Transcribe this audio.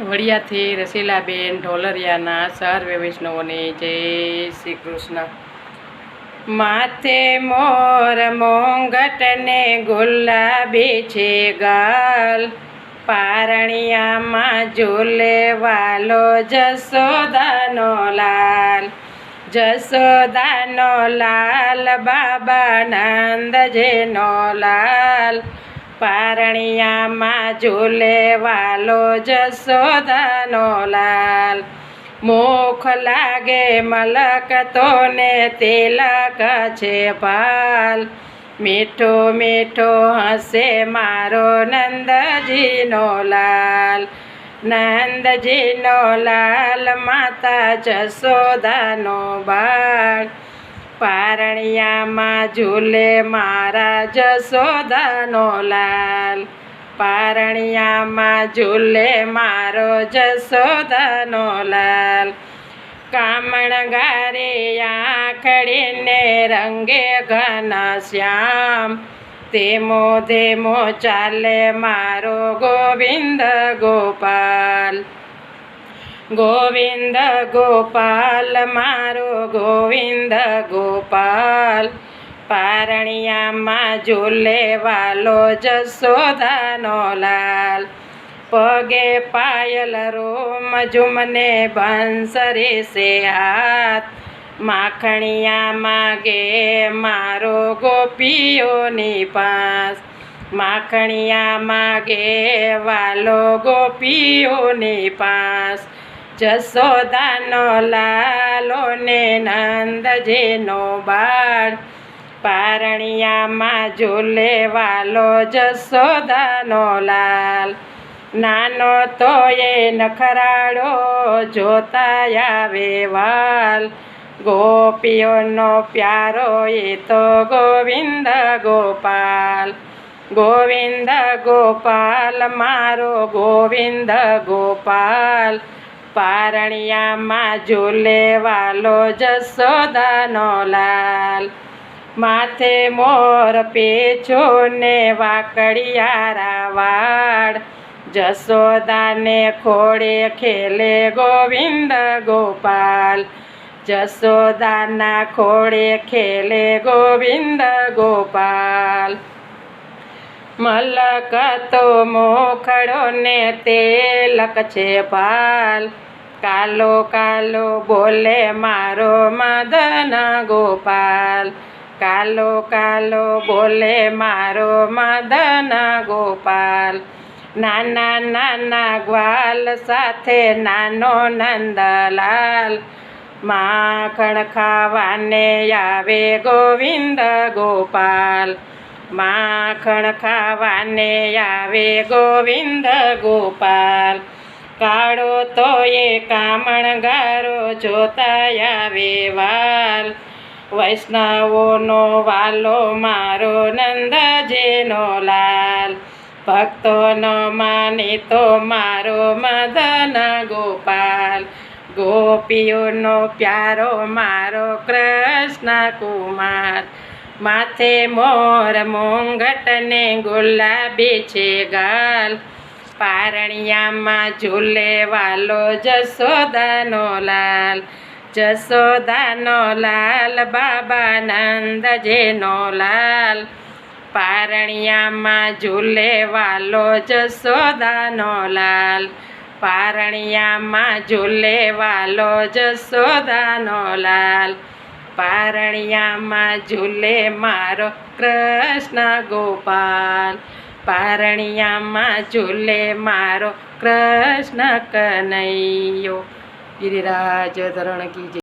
વડિયાથી રસીલાબેન, ઢોલરિયાના સર્વે વૈષ્ણવોને જય શ્રી કૃષ્ણ. માથે મોર મોંઘટને ગુલાબી છે ગાલ. પારણિયામાં ઝૂલે વાલો જસોદાનો લાલ. જસોદાનો લાલ બાબા નંદજેનો લાલ. પારણિયામાં ઝૂલે વાલો જસોદાનો લાલ. મુખ લાગે મલક તો ને તિલક છે પાલ. મીઠો મીઠો હસે મારો નંદજીનો લાલ. નંદજીનો લાલ માતા જસોદાનો બાળ. પારણિયામાં ઝૂલે મારા જસોદાનો લાલ. પારણિયામાં ઝૂલે મારો જસોદાનો લાલ. કામણ ગારે આખડીને રંગે ઘન શ્યામ. ધીમો ધીમો ચાલે મારો ગોવિંદ ગોપાલ. ગોવિંદ ગોપાલ, મારો ગોવિંદ ગોપાલ. પારણિયામાં ઝૂલે વાલો જસોદાનો લાલ. પગે પાયલ રોમ ઝુમને બંસરે સે હાથ. માખણિયામાં ગે મારો ગોપીઓની પાસ. માખણિયામાં ગે વાલો ગોપીઓની પાસ. જસોદાનો લાલો ને નંદજીનો બાળ. પારણિયામાં ઝૂલે વાલો જસોદાનો લાલ. નાનો તો એ નખરાળો જોતા આવે વાલ. ગોપીઓનો પ્યારો એ તો ગોવિંદ ગોપાલ. ગોવિંદ ગોપાલ, મારો ગોવિંદ ગોપાલ. પારણિયામાં ઝૂલે વાલો જસોદાનો લાલ. માથે મોર પેછો ને વાકડિયારા વાળ જસોદાને ખોડે ખેલે ગોવિંદ ગોપાલ. જસોદાના ખોડે ખેલે ગોવિંદ ગોપાલ. મલક તો મોખડો ને તેલક છે પાલ. કાલો કાલો બોલે મારો મદન ગોપાલ. કાલો કાલો બોલે મારો મદન ગોપાલ. નાના નાના ગ્વાલ સાથે નાનો નંદલાલ. માખણ ખાવાને આવે ગોવિંદ ગોપાલ. માખણ ખાવાને આવે ગોવિંદ ગોપાલ. કાળો તો એ કામણ ગારો જોતા આવે વાલ. વૈષ્ણવોનો વાલો મારો નંદજીનો લાલ. ભક્તોનો માનીતો મારો મદન ગોપાલ. ગોપીઓનો પ્યારો મારો કૃષ્ણ કુમાર. માથે મોર મોંઘટને ગુલાબી છે ગાલ. પારણિયામાં ઝૂલે વાલો જસોદાનો લાલ. જસોદાનો લાલ બાબા નંદજીનો લાલ. પારણિયામાં ઝૂલે વાલો જસોદાનો લાલ. પારણિયામાં ઝૂલે વાલો જસોદાનો લાલ. પારણિયામાં ઝૂલે મારો કૃષ્ણ ગોપાલ. પારણિયામાં ઝૂલે મારો કૃષ્ણ કનૈયો. ગિરિરાજ ધરણ કી